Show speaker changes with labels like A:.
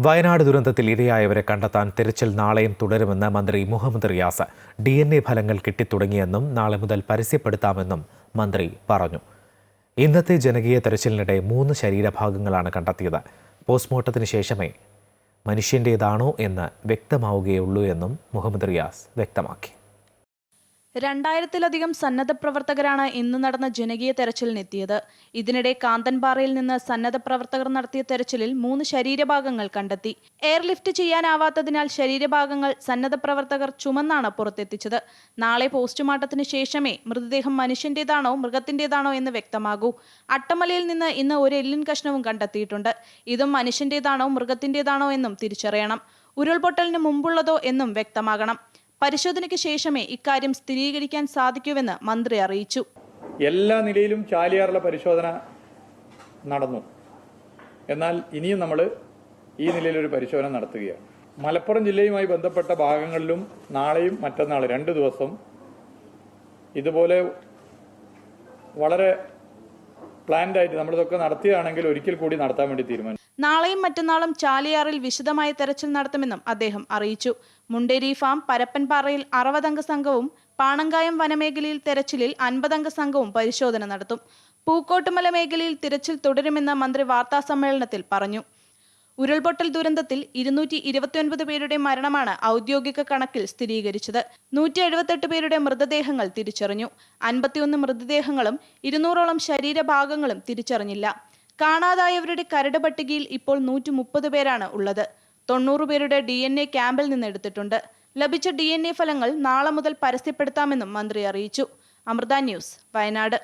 A: വയനാട് ദുരന്തത്തിൽ ഇരയായവരെ കണ്ടെത്താൻ തിരച്ചിൽ നാളെയും തുടരുമെന്ന് മന്ത്രി Muhammad Riyas. D N A ഫലങ്ങൾ കിട്ടിത്തുടങ്ങിയെന്നും നാളെ മുതൽ പരസ്യപ്പെടുത്താമെന്നും മന്ത്രി പറഞ്ഞു. ഇന്നത്തെ ജനകീയ തെരച്ചിലിനിടെ മൂന്ന് ശരീരഭാഗങ്ങളാണ് കണ്ടെത്തിയത്. പോസ്റ്റ്മോർട്ടത്തിന് ശേഷമേ മനുഷ്യന്റേതാണോ എന്ന് വ്യക്തമാവുകയുള്ളൂ എന്നും മുഹമ്മദ് റിയാസ് വ്യക്തമാക്കി.
B: രണ്ടായിരത്തിലധികം സന്നദ്ധ പ്രവർത്തകരാണ് ഇന്ന് നടന്ന ജനകീയ തെരച്ചിലിനെത്തിയത്. ഇതിനിടെ കാന്തൻപാറയിൽ നിന്ന് സന്നദ്ധ പ്രവർത്തകർ നടത്തിയ തെരച്ചിലിൽ മൂന്ന് ശരീരഭാഗങ്ങൾ കണ്ടെത്തി. എയർലിഫ്റ്റ് ചെയ്യാനാവാത്തതിനാൽ ശരീരഭാഗങ്ങൾ സന്നദ്ധ പ്രവർത്തകർ ചുമന്നാണ് പുറത്തെത്തിച്ചത്. നാളെ പോസ്റ്റ്മോർട്ടത്തിന് ശേഷമേ മൃതദേഹം മനുഷ്യന്റേതാണോ മൃഗത്തിന്റേതാണോ എന്ന് വ്യക്തമാകൂ. അട്ടമലയിൽ നിന്ന് ഇന്ന് ഒരു എല്ലിൻ കഷ്ണവും കണ്ടെത്തിയിട്ടുണ്ട്. ഇതും മനുഷ്യന്റേതാണോ മൃഗത്തിന്റേതാണോ എന്നും തിരിച്ചറിയണം. ഉരുൾപൊട്ടലിന് മുമ്പുള്ളതോ എന്നും വ്യക്തമാകണം. പരിശോധനയ്ക്ക് ശേഷമേ ഇക്കാര്യം സ്ഥിരീകരിക്കാൻ സാധിക്കൂവെന്ന് മന്ത്രി അറിയിച്ചു.
C: എല്ലാ നിലയിലും ചാലിയാറുള്ള പരിശോധന നടന്നു. എന്നാൽ ഇനിയും നമ്മൾ ഈ നിലയിലൊരു പരിശോധന നടത്തുകയാണ്. മലപ്പുറം ജില്ലയുമായി ബന്ധപ്പെട്ട ഭാഗങ്ങളിലും നാളെയും മറ്റന്നാൾ രണ്ട് ദിവസം ഇതുപോലെ വളരെ പ്ലാൻഡായിട്ട് നമ്മളിതൊക്കെ നടത്തിയാണെങ്കിൽ ഒരിക്കൽ കൂടി നടത്താൻ വേണ്ടി തീരുമാനിച്ചു.
B: നാളെയും മറ്റന്നാളും ചാലിയാറിൽ വിശദമായ തെരച്ചിൽ നടത്തുമെന്നും അദ്ദേഹം അറിയിച്ചു. മുണ്ടേരി ഫാം പരപ്പൻപാറയിൽ അറുപതംഗ സംഘവും പാണങ്കായം വനമേഖലയിൽ തെരച്ചിലിൽ അൻപതംഗ സംഘവും പരിശോധന നടത്തും. പൂക്കോട്ടുമല മേഖലയിൽ തിരച്ചിൽ തുടരുമെന്ന് മന്ത്രി വാർത്താസമ്മേളനത്തിൽ പറഞ്ഞു. ഉരുൾപൊട്ടൽ ദുരന്തത്തിൽ ഇരുന്നൂറ്റി ഇരുപത്തിയൊൻപത് പേരുടെ മരണമാണ് ഔദ്യോഗിക കണക്കിൽ സ്ഥിരീകരിച്ചത്. നൂറ്റി എഴുപത്തെട്ട് പേരുടെ മൃതദേഹങ്ങൾ തിരിച്ചറിഞ്ഞു. അൻപത്തിയൊന്ന് മൃതദേഹങ്ങളും ഇരുന്നൂറോളം ശരീരഭാഗങ്ങളും തിരിച്ചറിഞ്ഞില്ല. കാണാതായവരുടെ കരട് പട്ടികയിൽ ഇപ്പോൾ നൂറ്റി മുപ്പത് പേരാണ് ഉള്ളത്. തൊണ്ണൂറ് പേരുടെ ഡി എൻ എ ക്യാമ്പിൽ നിന്ന് എടുത്തിട്ടുണ്ട്. ലഭിച്ച ഡി എൻ എ ഫലങ്ങൾ നാളെ മുതൽ പരസ്യപ്പെടുത്താമെന്നും മന്ത്രി അറിയിച്ചു. അമൃത ന്യൂസ് വയനാട്.